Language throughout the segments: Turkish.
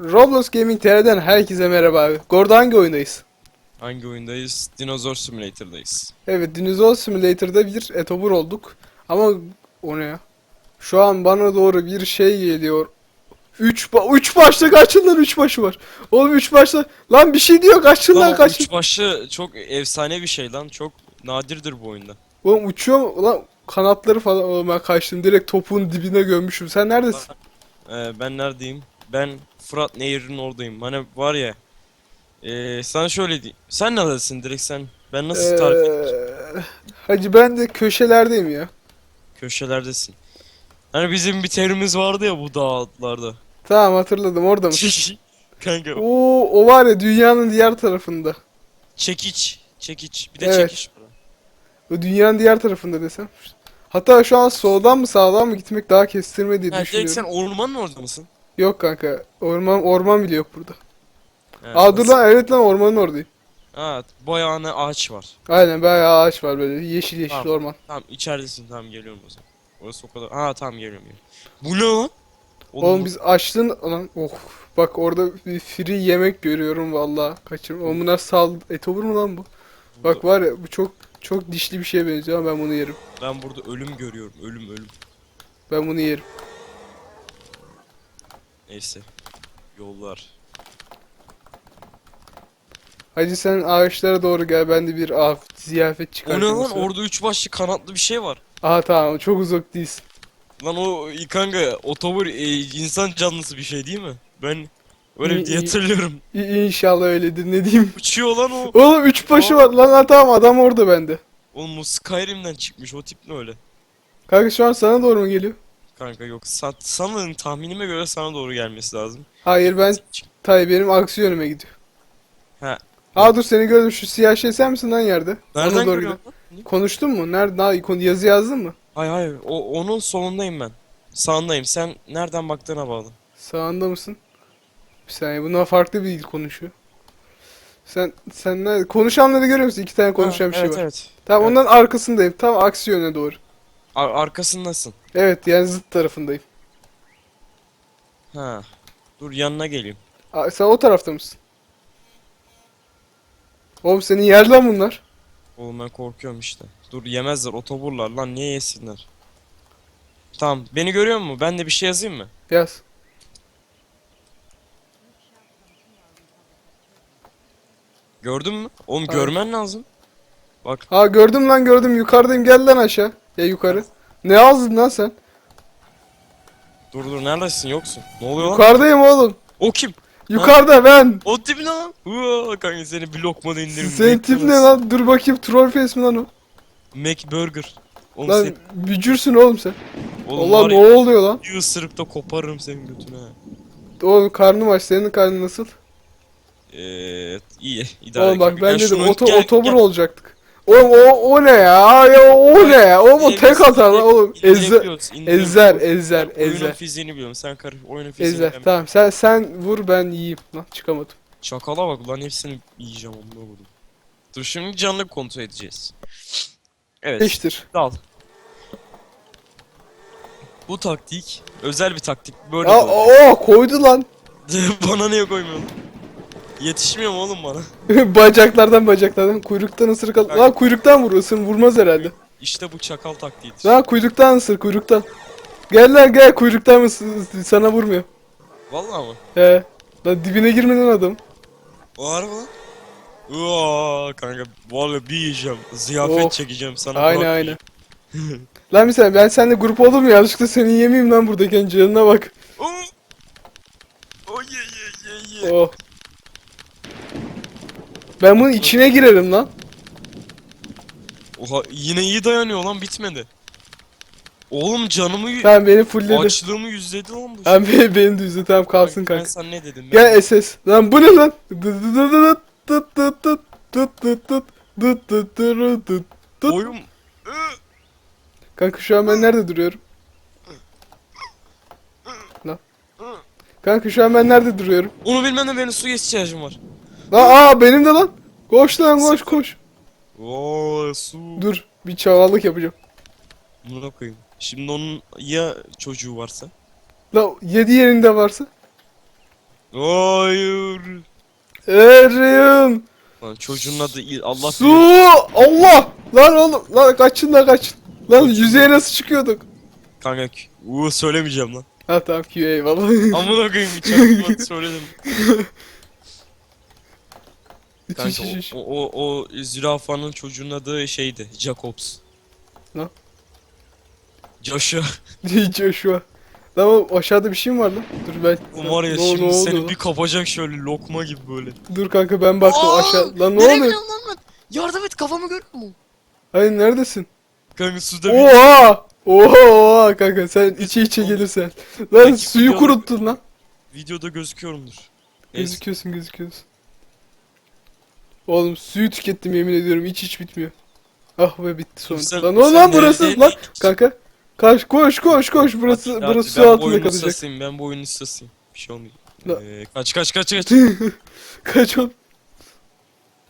Roblox Gaming TR'den herkese merhaba abi. Gordo hangi oyundayız? Hangi oyundayız? Dinozor Simulator'dayız. Evet Dinozor Simulator'da bir etobur olduk. Ama o ne ya? Şu an bana doğru bir şey geliyor. Üç, ba üç başta kaçın lan üç başı var. Oğlum üç başta. Lan bir şey diyor kaçın lan Lan kaçın. üç başı çok efsane bir şey lan. Çok nadirdir bu oyunda. Oğlum uçuyor mu? Lan kanatları falan. Oğlum ben kaçtım. Direkt topun dibine gömmüşüm. Sen neredesin? Ee, ben neredeyim? Ben Fırat Nehri'nin oradayım. Hani var ya. Ee, sana şöyle diyeyim. Sen neredesin direkt sen? Ben nasıl tarif edeyim? Ee, Hacı ben de köşelerdeyim ya. Köşelerdesin. Hani bizim bir terimiz vardı ya bu dağlarda. Tamam hatırladım orada mısın? Kanka Oo, o var ya dünyanın diğer tarafında. çekiç. Çekiç. Bir de Evet. çekiç var. O dünyanın diğer tarafında desem. Hatta şu an soldan mı sağdan mı gitmek daha kestirme diye Ha, direkt düşünüyorum. sen ormanın orada mısın? Yok kanka. Orman orman bile yok burada. Ha, Aa dur lan evet lan ormanın oradayım. Bayağı ne ağaç var. Aynen bayağı ağaç var böyle yeşil yeşil Tamam. orman. Tamam içeridesin tamam geliyorum o zaman. Orası o kadar. Ha tamam geliyorum geliyorum. Bu ne lan? Oğlum bu- biz açtın lan oh bak orada bir free yemek görüyorum vallahi kaçırma. Oğlum bu nasıl sal et olur mu lan bu? Bak var ya bu çok çok dişli bir şeye benziyor ama ben bunu yerim. ben burada ölüm görüyorum. Ölüm ölüm. Ben bunu yerim. Neyse. Yollar. Hacı sen ağaçlara doğru gel ben de bir av ziyafet O ne çıkartayım. lan? Orada üç başlı kanatlı bir şey var. Aha tamam çok uzak değilsin. Lan o kanka otobur e, insan canlısı bir şey değil mi? Ben öyle İyi, iyi. hatırlıyorum. İ- İnşallah öyledir ne diyeyim. Uçuyor lan o. Oğlum üç başı var lan ha, tamam adam orada bende. Oğlum o Skyrim'den çıkmış o tip ne öyle? Kanka şu an sana doğru mu geliyor? Kanka yok sa sanırım tahminime göre sana doğru gelmesi lazım. Hayır ben tay benim aksi yönüme gidiyor. Ha. Aa dur seni gördüm şu siyah şey sen misin lan yerde? Ona Nereden doğru gidiyor. Konuştun mu? Nerede? Daha konu yazı yazdın mı? Hayır hayır o onun solundayım ben. Sağındayım. Sen nereden baktığına bağlı. Sağında mısın? Bir saniye bundan farklı bir dil konuşuyor. Sen sen nerede? Konuşanları görüyor musun? İki tane konuşan Ha, bir şey evet, var. Evet Tamam evet. onların arkasındayım. Tam aksi yöne doğru. Ar- arkasındasın. Evet yani zıt tarafındayım. Ha. Dur yanına geleyim. Aa, sen o tarafta mısın? Oğlum senin yer lan bunlar. Oğlum ben korkuyorum işte. Dur yemezler otoburlar lan niye yesinler? Tamam beni görüyor musun? Ben de bir şey yazayım mı? Yaz. Gördün mü? Oğlum Hayır. görmen lazım. Bak Ha gördüm lan gördüm yukarıdayım gel lan aşağı. Ya yukarı. Ne yazdın lan sen? dur dur neredesin yoksun? Ne oluyor lan? Yukarıdayım oğlum. O kim? Yukarıda ben. O tip ne lan? Uaa, kanka seni bir lokmada indirim. Senin tip ne lan? Dur bakayım troll face mi lan o? Mac Burger. Oğlum Lan sen, bücürsün oğlum sen. oğlum Allah ne oluyor lan? bir ısırıp da koparırım senin götüne. Oğlum karnım aç. Senin karnın nasıl? Eee iyi idare Oğlum bak ben dedim oto, otobur olacaktık. Oğlum o, o ne ya? ya o ne ya? Oğlum o tek atar lan oğlum. Ezzer, ezzer, ezzer, Ben Oyunun ezzer. fiziğini biliyorum. Sen karış oyunun fiziğini Ezzer. Tamam sen sen vur ben yiyeyim. Lan çıkamadım. Çakala bak lan hepsini yiyeceğim onu vurdum. Dur şimdi canlı kontrol edeceğiz. Evet. Eştir. Dal. Bu taktik özel bir taktik. Böyle Aa, böyle. o koydu lan. bana niye koymuyorsun? Yetişmiyor mu oğlum bana? bacaklardan bacaklardan kuyruktan ısırık al. Lan kuyruktan vur ısır vurmaz herhalde. İşte bu çakal taktiğidir. Lan kuyruktan ısır kuyruktan. Gel lan gel kuyruktan ısır, sana vurmuyor. Vallahi mı? He. Lan dibine girmeden adam. O harbi lan. Uaa kanka vallahi bir yiyeceğim. Ziyafet Of. çekeceğim sana. Aynen bak. aynen. lan bir saniye ben seninle grup oldum mu yanlışlıkla seni yemeyeyim lan buradayken canına bak. Oo. Oh ye ye ye ye. Oh. Ben bunun içine girerim lan. Oha yine iyi dayanıyor lan bitmedi. Oğlum canımı Tamam beni fullledi. açlığımı yüzledi lan bu. Tamam beni, beni düzle tamam kalsın Ben kanka. sana ne dedim? Gel SS. Lan bu ne lan? Dı dı dı dı dı dı dı dı dı dı dı dı dı dı dı dı. Oyun... Iı! Kanka şu an ben nerede duruyorum? Lan. Kanka şu an ben nerede duruyorum? Onu bilmem de benim su ihtiyacım var. Aa benim de lan. Koş lan koş koş. Oo su. Dur bir çavallık yapacağım. Buna koyayım. Şimdi onun ya çocuğu varsa? Lan yedi yerinde varsa. Hayır. Erim. Lan çocuğun adı İl- Allah Su. bilir. Allah. Lan oğlum. Lan kaçın lan kaçın. Lan yüzeye nasıl çıkıyorduk? Kanka uuu söylemeyeceğim lan. Ha tamam Q eyvallah. Amına koyayım çaktım söyledim. Kanka o, o, o, o zürafanın çocuğun adı şeydi Jacobs. Ne? Joshua. Joshua. Lan oğlum aşağıda bir şey mi var lan? Dur ben. Var ya Ne- ne şimdi oldu seni lan? bir kapacak şöyle lokma gibi böyle. Dur kanka ben baktım Aa! aşağı. Lan ne Nereye oluyor? lan ben? Yardım et kafamı görüyor musun? Hayır neredesin? Kanka suda bir Oha! Oha oha kanka sen içe içe gelirsen. Lan Belki suyu videoda- kuruttun lan. videoda gözüküyorumdur. Gözüküyorsun gözüküyorsun. Oğlum suyu tükettim yemin ediyorum hiç hiç bitmiyor. Ah be bitti Sen- sonunda. Lan sen lan burası lan kanka. Kaç koş koş koş burası Hadi, burası hadi, su ben bu altında oyunun kalacak. ustasıyım, ben bu oyunun ustasıyım. Bir şey olmuyor. La- Ee, kaç kaç kaç kaç. Kaç ol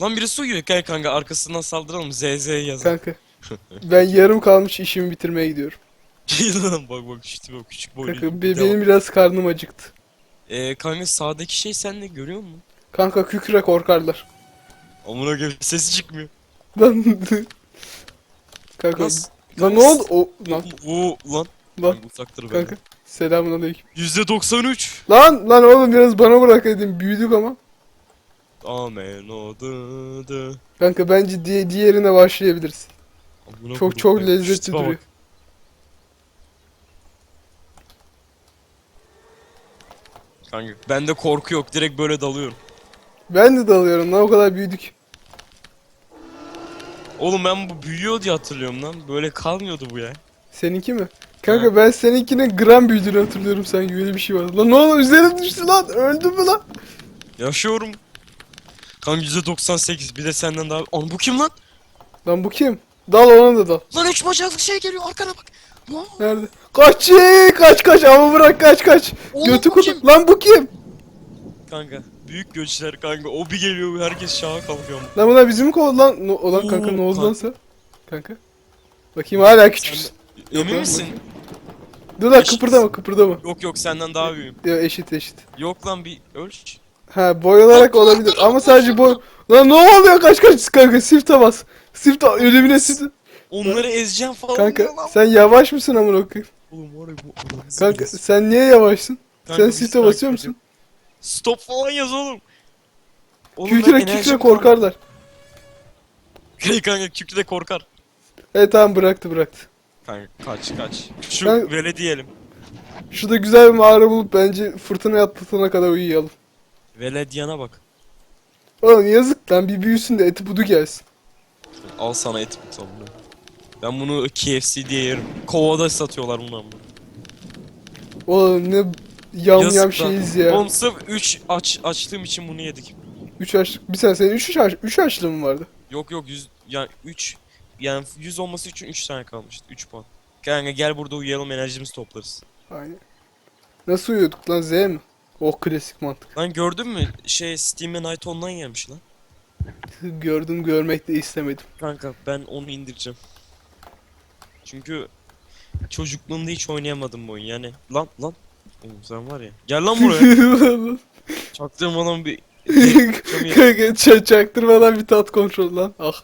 Lan birisi uyuyor gel kanka arkasından saldıralım ZZ yazın. kanka. Ben yarım kalmış işimi bitirmeye gidiyorum. Lan bak bak şu tipe bak, küçük boylu. Kanka be- Bir de bak. benim biraz karnım acıktı. Ee, kanka sağdaki şey sen de görüyor musun? Kanka kükre korkarlar. Amına koyayım sesi çıkmıyor. Lan Kanka lan ne oldu? O lan Oo lan. lan Kanka uzaktır kanka. benden. Selamun aleyküm. %93. Lan lan oğlum biraz bana bırak dedim büyüdük ama. Amen odadı. Kanka bence di diğerine başlayabiliriz. Amına Çok koyayım çok kanka, şu lezzetli tipe bak. duruyor. Kanka bende korku yok direkt böyle dalıyorum. Ben de dalıyorum lan o kadar büyüdük. Oğlum ben bu büyüyor diye hatırlıyorum lan. Böyle kalmıyordu bu ya. Seninki mi? Kanka ben seninkinin gram büyüdüğünü hatırlıyorum sanki öyle bir şey var. Lan ne oldu üzerine düştü lan öldün mü lan? Yaşıyorum. Kanka %98 bir de senden daha... Oğlum bu kim lan? Lan bu kim? Dal ona da dal. Lan üç bacaklı şey geliyor arkana bak. Lan, Nerede? Kaç kaç kaç ama bırak kaç kaç. Oğlum Götü bu kim? Lan bu kim? Kanka büyük göçler kanka o bir geliyor herkes şaha kalkıyor. Lan bunlar bizi mi kovdu lan? No, olan kanka Oo, ne oldu kanka. sen? Kanka. Bakayım hala küçüksün. Sen- Emin lan, misin? Dur lan Eşit. kıpırdama kıpırdama. Yok yok senden daha büyüğüm. Ya eşit eşit. Yok lan bir ölç. Ha boy olarak olabilir ama sadece boy. Lan ne oluyor kaç kaç kanka sifte bas. Sifte ölümüne sifte. Onları ezeceğim falan Kanka sen yavaş mısın amına koyayım? Oğlum var ya bu Kanka sen niye yavaşsın? Kanka sen sifte basıyor musun? Stop falan yaz oğlum. Kükre kükre korkarlar. Hey kanka kükre de korkar. Evet tamam bıraktı bıraktı. Kanka kaç kaç. Şu Ben- vele diyelim. Şurada güzel bir mağara bulup bence fırtına atlatana kadar uyuyalım. Vele diyana bak. Oğlum yazık lan bir büyüsün de eti budu gelsin. Al sana et bu. Ben bunu KFC diye yerim. Kovada satıyorlar bunu ama. Oğlum ne yam Yazık yam lan. şeyiz ya. Oğlum sırf 3 aç açtığım için bunu yedik. 3 aç bir saniye senin 3 aç 3 açlığın mı vardı? Yok yok 100 yani 3 yani 100 olması için 3 tane kalmıştı. 3 puan. Kanka gel burada uyuyalım enerjimizi toplarız. Aynen. Nasıl uyuyorduk lan Z mi? O klasik mantık. Lan gördün mü şey Steam'e Night Online gelmiş lan. Gördüm görmek de istemedim. Kanka ben onu indireceğim. Çünkü çocukluğumda hiç oynayamadım bu oyun yani. Lan lan. Oğlum sen var ya. Gel lan buraya. Çaktırmadan bir Kanka ç- çaktırmadan bir tat kontrol lan. Ah.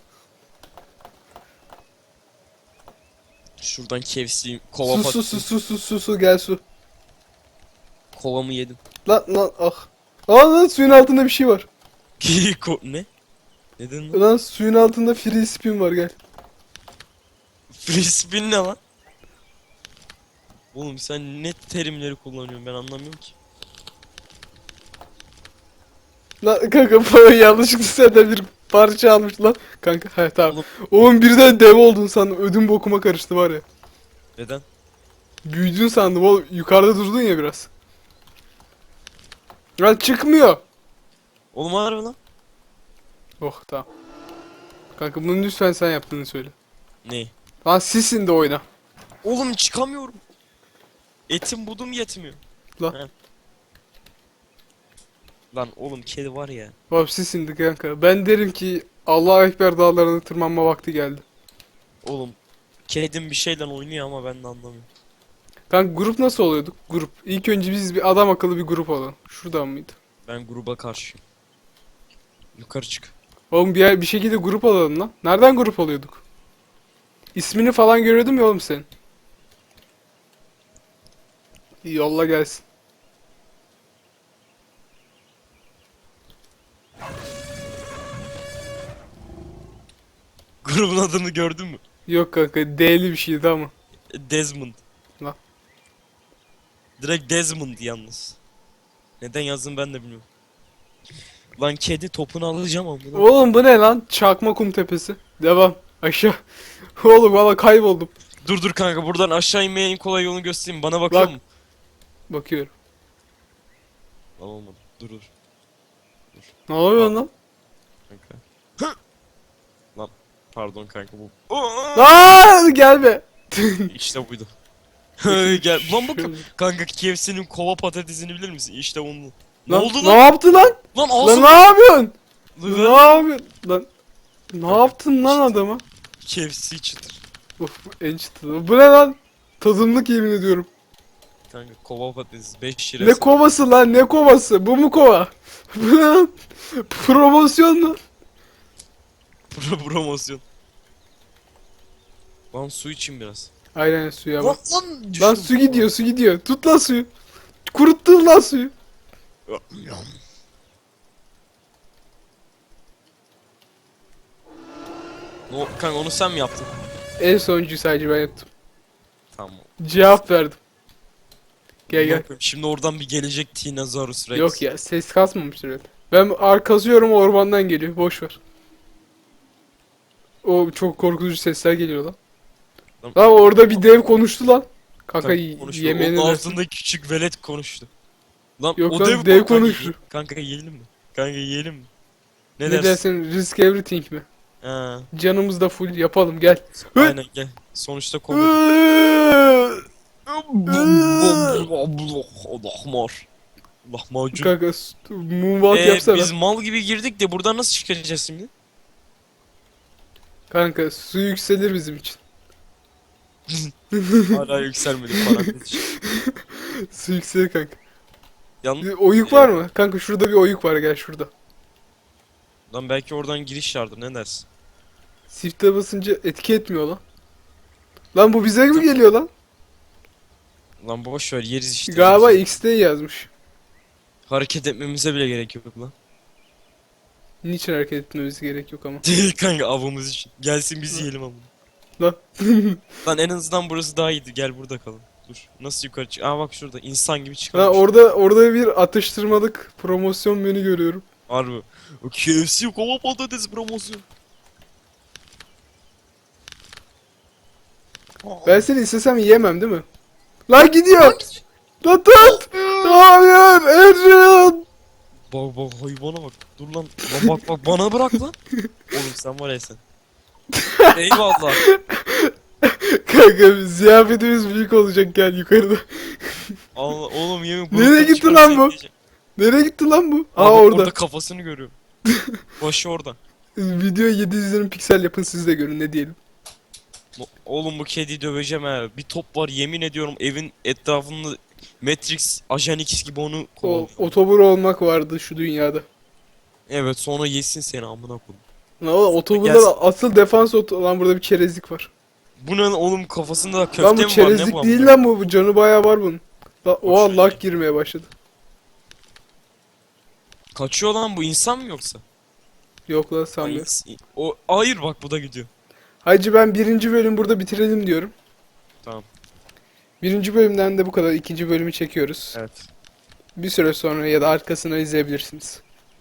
şuradan KFC kova Su su su su su su su gel su. kovamı yedim. Lan lan ah. Aa lan suyun altında bir şey var. Ko ne? Neden lan? Lan suyun altında free spin var gel. Free spin ne lan? Oğlum sen ne terimleri kullanıyorsun ben anlamıyorum ki. Lan kanka falan yanlışlıkla senden bir parça almış lan. Kanka he tamam. Oğlum. Oğlum birden dev oldun sandım. Ödüm bokuma karıştı var ya. Neden? Büyüdün sandım oğlum. Yukarıda durdun ya biraz. Lan çıkmıyor. Oğlum harbi lan. Oh tamam. Kanka bunu lütfen sen yaptığını söyle. Ne? Lan sisin de oyna. Oğlum çıkamıyorum. Etim budum yetmiyor. Lan. He. Lan oğlum kedi var ya. Sisin de kanka. Ben derim ki Allah Ekber dağlarına tırmanma vakti geldi. Oğlum kedim bir şeyden oynuyor ama ben de anlamıyorum. Kanka grup nasıl oluyorduk? Grup. İlk önce biz bir adam akıllı bir grup olalım. Şuradan mıydı? Ben gruba karşıyım. Yukarı çık. Oğlum bir, bir şekilde grup alalım lan. Nereden grup alıyorduk? İsmini falan görüyordum ya oğlum senin. Yolla gelsin. Grubun adını gördün mü? Yok kanka D'li bir şeydi ama. Desmond. Lan. Direkt Desmond yalnız. Neden yazdım ben de bilmiyorum. Lan kedi topunu alacağım amına. Oğlum bu ne lan? Çakma kum tepesi. Devam. Aşağı. Oğlum valla kayboldum. Dur dur kanka buradan aşağı inmeye en kolay yolunu göstereyim. Bana bakıyor Bak. Bakıyorum. Lan olmadı. Dur dur Ne oluyor lan? kanka. Lan pardon kanka bu. Aa gelme. işte buydu. Gel lan bak kanka KFC'nin kova patatesini bilir misin? İşte onu. Ne Lan, oldu Ne lan? yaptı lan? Lan Lan ne yapıyorsun? Lan, Ne yapıyorsun? Lan ne yaptın lan adama? KFC çıtır. Of en çıtı. Bu ne lan? Tadımlık yemin ediyorum. Kanka kova patates 5 lira. Ne kovası lan ne kovası? Bu mu kova? Promosyon mu? Pro promosyon. Lan su için biraz. Aynen suya bak. lan Lan su gidiyor su gidiyor. Tut lan suyu. Kuruttun lan suyu. No, kanka onu sen mi yaptın? En sonuncuyu sadece ben yaptım. Tamam. Cevap verdim. Gel gel. Şimdi oradan bir gelecek Tinosaurus Rex. Yok ya ses kasmamıştır öyle. Ben arkazıyorum ormandan geliyor. Boş ver. O çok korkutucu sesler geliyor lan. Lan- Lan orada bir dev konuştu lan. Kanka yemeğini Onun versin. altında küçük velet konuştu. Lan Yok o lan, dev, dev kanka, konuştu. Kanka yiyelim mi? Kanka yiyelim mi? Ne, Ne, dersin? dersin? Risk everything mi? Ha, Canımız da full yapalım gel. Aynen gel. Sonuçta komedi. Lahmar. Lahmacun. Kanka moonwalk Ee, yapsana. biz mal gibi girdik de buradan nasıl çıkacağız şimdi? Kanka su yükselir bizim için. Hala yükselmedi parantez su yükselir kanka. Yan... Bir oyuk var mı? Kanka şurada bir oyuk var gel şurada. Lan belki oradan giriş vardır ne dersin? Shift'e basınca etki etmiyor lan. Lan bu bize mi geliyor lan? Lan boş ver yeriz işte. Galiba XD yazmış. Hareket etmemize bile gerek yok lan. Niçin hareket etmemiz gerek yok ama. Kanka avımız için. Gelsin biz yiyelim ama. Lan. Lan en azından burası daha iyiydi. Gel burada kalın. Dur. Nasıl yukarı çık? Aa bak şurada insan gibi Lan çıkalım. orada orada bir atıştırmalık promosyon menü görüyorum. Harbi. O KFC kova patates promosyon. Ben seni istesem yiyemem değil mi? Lan gidiyor. Lan tut. Hayır Adrian. Bak bak hayvana bak. Dur lan. Lan bak bak bana bırak lan. Oğlum sen var ya sen. Eyvallah. Kanka ziyafetimiz büyük olacak gel yukarıda. Allah, oğlum yemin Nereye gitti lan bu? Nereye gitti lan bu? Aa, bak orada. orada kafasını görüyorum. Başı orada. Video 720 piksel yapın siz de görün ne diyelim. Oğlum bu kediyi döveceğim ha. Bir top var yemin ediyorum evin etrafında Matrix, Ajan X gibi onu O kovalıyor. otobur olmak vardı şu dünyada. Evet sonra yesin seni amına koyayım. Lan oğlum Gelsin. asıl defans oto lan burada bir çerezlik var. Bu ne lan oğlum kafasında köfte lan mi bu var ne çerezlik bu? değil amına? lan bu, bu canı bayağı var bunun. La, oha şey lag girmeye başladı. Kaçıyor lan bu insan mı yoksa? Yok lan Ay, sanmıyorum. ins- O hayır bak bu da gidiyor. Hacı ben birinci bölüm burada bitirelim diyorum. Tamam. Birinci bölümden de bu kadar. ikinci bölümü çekiyoruz. Evet. Bir süre sonra ya da arkasına izleyebilirsiniz.